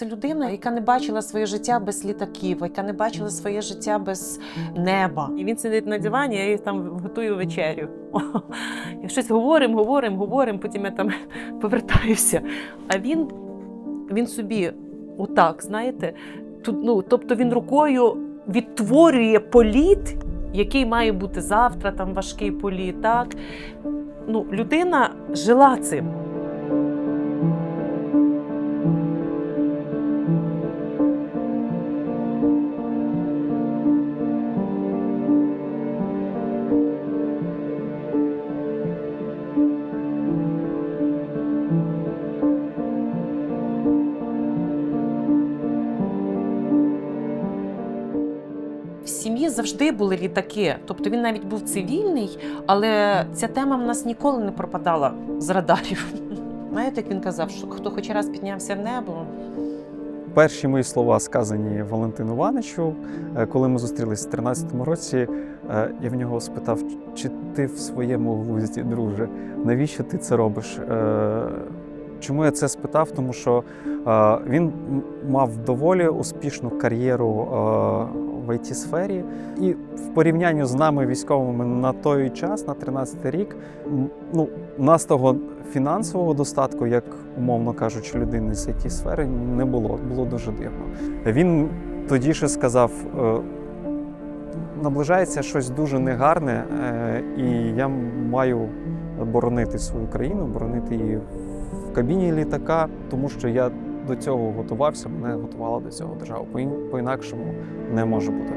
Це людина, яка не бачила своє життя без літаків, яка не бачила своє життя без неба. І він сидить на дивані, я їй там готую вечерю. І щось говоримо, говоримо, говоримо, потім я там повертаюся. А він, він собі отак, знаєте, тут, ну, тобто він рукою відтворює політ, який має бути завтра, там важкий політ. Так? Ну, людина жила цим. Сім'ї завжди були літаки. Тобто він навіть був цивільний, але ця тема в нас ніколи не пропадала з радарів. Знаєте, як він казав, що хто хоч раз піднявся в небо, Перші мої слова сказані Валентину Івановичу, е, коли ми зустрілись в 13-му році. е, Я в нього спитав, чи ти в своєму глузді, друже, навіщо ти це робиш? Чому я це спитав? Тому що е, він мав доволі успішну кар'єру е, в it сфері і в порівнянні з нами, військовими, на той час, на 13-й рік, ну, нас того фінансового достатку, як умовно кажучи, людини з it сфери не було. Було дуже дивно. Він тоді ще сказав. е, Наближається щось дуже негарне, і я маю боронити свою країну, боронити її кабіні літака, тому що я до цього готувався, мене готувала до цього держава. По- По-інакшому не може бути.